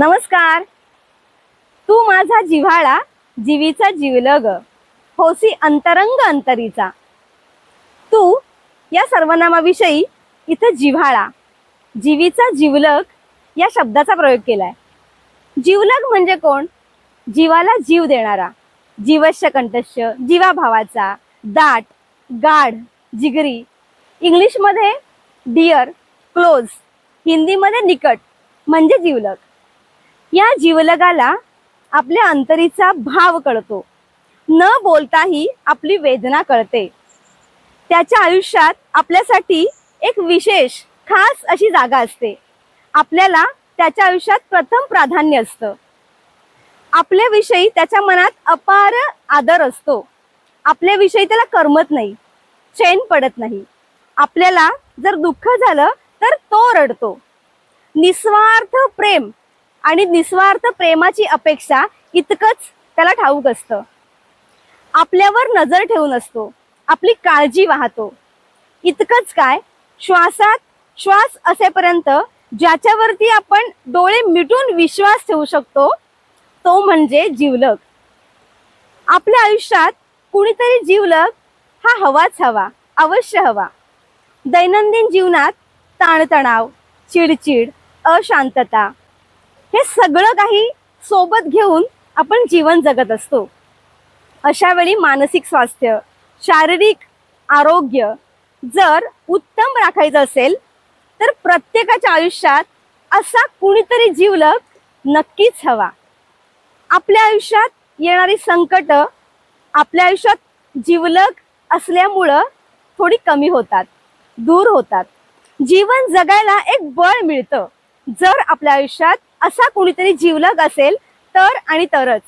नमस्कार. तू माझा जिव्हाळा जीवीचा जीवलग. होसी अंतरंग अंतरीचा. तू या सर्वनामाविषयी इथं जिव्हाळा जीवीचा जीवलग या शब्दाचा प्रयोग केलाय. जीवलग म्हणजे कोण? जीवाला जीव देणारा जीवश्य कंठस्य जीवाभावाचा दाट गाढ जिगरी. इंग्लिशमध्ये डिअर क्लोज. हिंदीमध्ये निकट म्हणजे जीवलग. या जीवलगाला आपल्या अंतरीचा भाव कळतो. न बोलताही आपली वेदना कळते. त्याच्या आयुष्यात आपल्यासाठी एक विशेष खास अशी जागा असते. आपल्याला त्याच्या आयुष्यात प्रथम प्राधान्य असतं. आपल्याविषयी त्याच्या मनात अपार आदर असतो. आपल्याविषयी त्याला करमत नाही चैन पडत नाही. आपल्याला जर दुःख झालं तर तो रडतो. निस्वार्थ प्रेम आणि निस्वार्थ प्रेमाची अपेक्षा इतकंच त्याला ठाऊक असतं. आपल्यावर नजर ठेवून असतो. आपली काळजी वाहतो. इतकंच काय श्वासात श्वास असेपर्यंत ज्याच्यावरती आपण डोळे मिटून विश्वास ठेवू शकतो तो म्हणजे जीवलग. आपल्या आयुष्यात कुणीतरी जीवलग हा हवाच हवा अवश्य हवा. दैनंदिन जीवनात ताणतणाव चिडचिड अशांतता हे सगळं काही सोबत घेऊन आपण जीवन जगत असतो. अशा वेळी मानसिक स्वास्थ्य शारीरिक आरोग्य जर उत्तम राखायचं असेल तर प्रत्येकाच्या आयुष्यात असा कुणीतरी जीवलक नक्कीच हवा. आपल्या आयुष्यात येणारी संकट आपल्या आयुष्यात जीवलक असल्यामुळं थोडी कमी होतात दूर होतात. जीवन जगायला एक बळ मिळतं. जर आपल्या आयुष्यात असा कुणीतरी जीवलग असेल तर आणि तरच.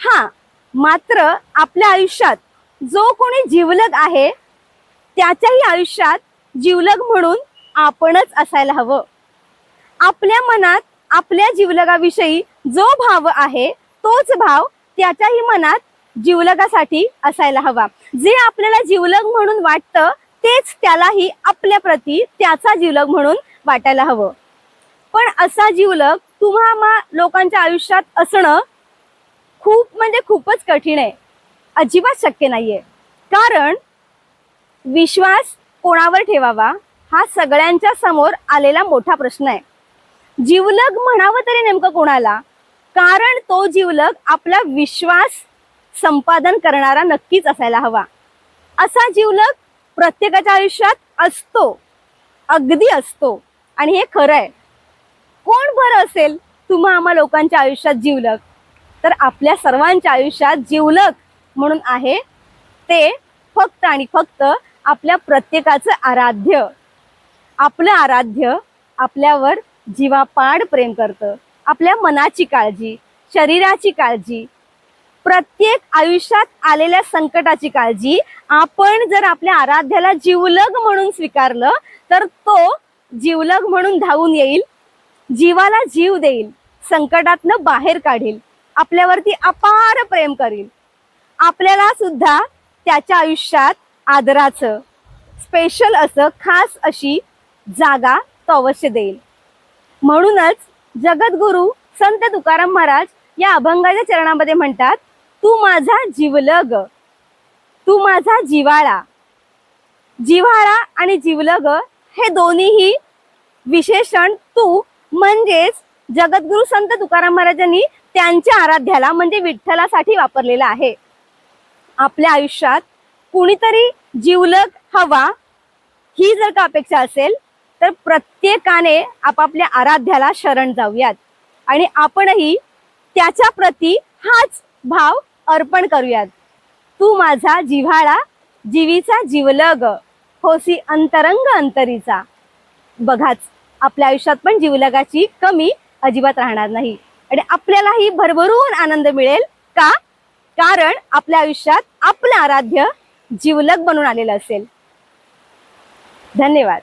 हा मात्र आपल्या आयुष्यात जो कोणी जीवलग आहे त्याच्याही आयुष्यात जीवलग म्हणून आपणच असायला हवं. आपल्या मनात आपल्या जीवलगाविषयी जो भाव आहे तोच भाव त्याच्याही मनात जीवलगासाठी असायला हवा. जे आपल्याला जीवलग म्हणून वाटतं तेच त्यालाही आपल्या प्रती त्याचा जीवलग म्हणून वाटायला हवं. पण असा जीवलग तुम्हा लोकांच्या आयुष्यात असणं खूप म्हणजे खूपच कठीण आहे. अजिबात शक्य नाहीये. कारण विश्वास कोणावर ठेवावा हा सगळ्यांच्या समोर आलेला मोठा प्रश्न आहे. जीवलग म्हणावं तरी नेमकं कोणाला? कारण तो जीवलग आपला विश्वास संपादन करणारा नक्कीच असायला हवा. असा जीवलग प्रत्येकाच्या आयुष्यात असतो. अगदी असतो. आणि हे खरं आहे. कोण बरं असेल? तुम्हा आम्हा लोकांच्या आयुष्यात जीवलग. तर आपल्या सर्वांच्या आयुष्यात जीवलग म्हणून आहे ते फक्त आणि फक्त आपल्या प्रत्येकाचं आराध्य. आपलं आराध्य आपल्यावर जीवापाड प्रेम करतं. आपल्या मनाची काळजी शरीराची काळजी प्रत्येक आयुष्यात आलेल्या संकटाची काळजी आपण जर आपल्या आराध्याला जीवलग म्हणून स्वीकारलं तर तो जीवलग म्हणून धावून येईल. जीवाला जीव देईल संकटातनं बाहेर काढील आपल्यावरती अपार प्रेम करील. आपल्याला सुद्धा त्याच्या आयुष्यात आदराचं स्पेशल असं खास अशी जागा तो अवश्य देईल. म्हणूनच जगद्गुरु संत तुकाराम महाराज या अभंगाच्या चरणामध्ये म्हणतात तू माझा जीवलग तू माझा जिवाळा जिव्हाळा आणि जीवलग हे दोन्हीही विशेषण तू म्हणजेच जगद्गुरु संत तुकाराम महाराजांनी त्यांच्या आराध्याला म्हणजे विठ्ठलासाठी वापरलेला आहे. आपल्या आयुष्यात कुणीतरी जीवलग हवा ही जर का अपेक्षा असेल तर प्रत्येकाने आपापल्या आराध्याला शरण जाऊयात. आणि आपणही त्याच्या प्रती हाच भाव अर्पण करूयात. तू माझा जिव्हाळा जीवीचा जीवलग होसी अंतरंग अंतरीचा. बघाच. आपल्या आयुष्यात पण जीवलगाची कमी अजिबात राहणार नाही. आणि आपल्यालाही भरभरून आनंद मिळेल का? कारण आपल्या आयुष्यात आपलं आराध्य जीवलग बनून आलेलं असेल. धन्यवाद.